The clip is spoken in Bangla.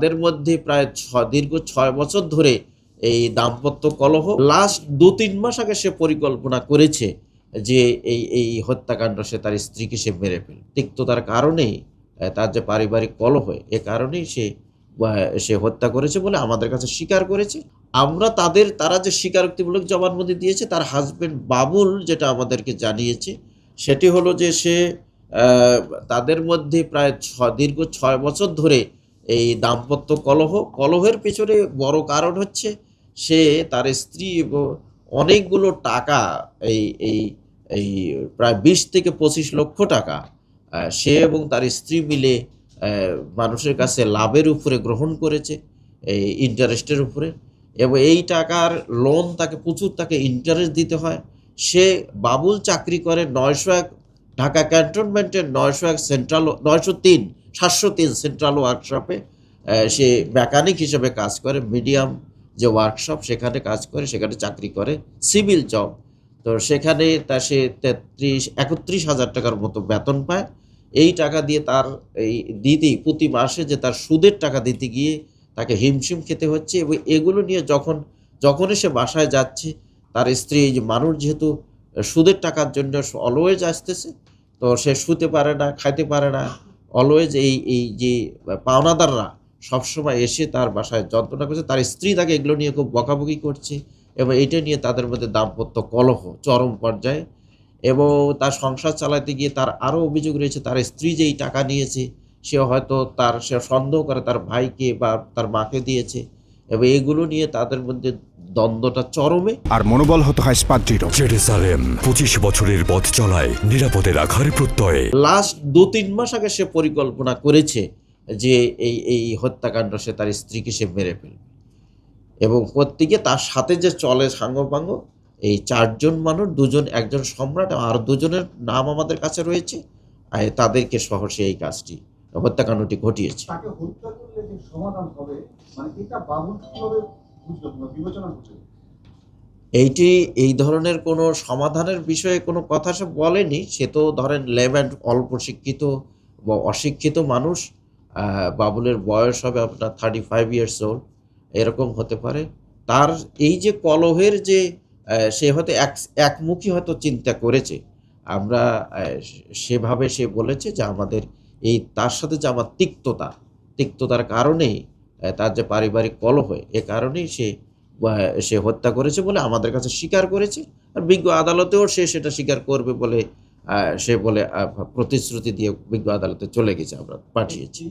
তাদের মধ্যে প্রায় ছ, দীর্ঘ ছয় বছর ধরে এই দাম্পত্য কলহ লাস্ট দু, তিন মাস আগে সে পরিকল্পনা করেছে যে এই এই হত্যাকাণ্ড সে তার স্ত্রীকে সে মেরে ফেল তিক্ততার কারণেই তার যে পারিবারিক কলহ, এ কারণেই সে সে হত্যা করেছে বলে আমাদের কাছে স্বীকার করেছে। আমরা তাদের, তারা যে স্বীকারোক্তিমূলক জবানবন্দি দিয়েছে, তার হাজবেন্ড বাবুল যেটা আমাদেরকে জানিয়েছে, সেটি হলো যে সে তাদের মধ্যে প্রায় ছ, দীর্ঘ ছয় বছর ধরে এই দাম্পত্য কলহ, কলহের পেছনে বড় কারণ হচ্ছে সে তার স্ত্রী অনেকগুলো টাকা, এই এই এই প্রায় বিশ থেকে পঁচিশ লক্ষ টাকা সে এবং তার স্ত্রী মিলে মানুষের কাছে লাভের উপরে গ্রহণ করেছে, এই ইন্টারেস্টের উপরে। এবং এই টাকার লোন তাকে, প্রচুর তাকে ইন্টারেস্ট দিতে হয়। সে বাবুল চাকরি করে নয়শো এক, ঢাকা ক্যান্টনমেন্টের নয়শো এক সেন্ট্রাল নয়শো তিন সাতশো তিন সেন্ট্রাল ওয়ার্কশপে সে মেকানিক হিসেবে কাজ করে মিডিয়াম যে ওয়ার্কশপ সেখানে কাজ করে, সেখানে চাকরি করে সিভিল জব তো সেখানে তা সে তেত্রিশ, একত্রিশ হাজার টাকার মতো বেতন পায়। এই টাকা দিয়ে তার এই দিতেই প্রতি মাসে যে তার সুদের টাকা দিতে গিয়ে তাকে হিমশিম খেতে হচ্ছে এবং এগুলো নিয়ে যখন, যখনই সে বাসায় যাচ্ছে, তার স্ত্রী এই যে মানুষ যেহেতু, সুদের টাকার জন্য অলওয়েজ আসতেছে, তো সে শুতে পারে না, খাইতে পারে না। অলওয়েজ এই এই যে পাওনাদাররা সবসময় এসে তার বাসায় যন্ত্রণা করছে, তার স্ত্রী তাকে এগুলো নিয়ে খুব বকাবকি করছে এবং এটা নিয়ে তাদের মধ্যে দাম্পত্য কলহ, চরম পর্যায়ে এবং তার সংসার চালাতে গিয়ে তার আরও অভিযোগ রয়েছে, তার স্ত্রী যেই টাকা নিয়েছে সে হয়তো তার, সে সন্দেহ করে তার ভাইকে বা তার মাকে দিয়েছে এবং এগুলো নিয়ে তাদের মধ্যে দ্বন্দ্বটা চরমে। আর মনোবল হতে হয় দৃঢ় জেরুসালেম পঁচিশ বছরের পথ চলায় নিরাপদে রাখার প্রত্যয়ে। লাস্ট দু তিন মাস আগে সে পরিকল্পনা করেছে যে এই এই হত্যাকাণ্ড সে তার স্ত্রীকে সে মেরে ফেলবে। এবং প্রত্যেকে তার সাথে যে চলে সাঙ্গপাঙ্গ এই চারজন মানুষ দুজন একজন সম্রাট আর দুজনের নাম আমাদের কাছে রয়েছে আর তাদেরকে সহ সে এই কাজটি হত্যাকাণ্ডটি ঘটিয়েছে। তাকে হত্যা করলে যে সমাধান হবে মানে এটা বাবুল এইটি, এই ধরনের কোনো সমাধানের বিষয়ে কোনো কথা সে বলেনি। সে তো ধরেন লেভেন অল্প শিক্ষিত বা অশিক্ষিত মানুষ বাবুলের বয়স হবে আপনার থার্টি ফাইভ ইয়ার্স ওল্ড এরকম হতে পারে। তার এই যে কলহের যে সে হয়তো এক, একমুখী হয়তো চিন্তা করেছে। আমরা সেভাবে সে বলেছে যে আমাদের এই, তার সাথে যে আমার তিক্ততা, তিক্ততার কারণেই তার যে পারিবারিক কলহ এ কারণেই সে সে হত্যা করেছে বলে আমাদের কাছে স্বীকার করেছে। আর বিজ্ঞ আদালতেও সে সেটা স্বীকার করবে বলে সে বলে প্রতিশ্রুতি দিয়ে বিজ্ঞ আদালতে চলে গেছে, আমরা পাঠিয়েছি।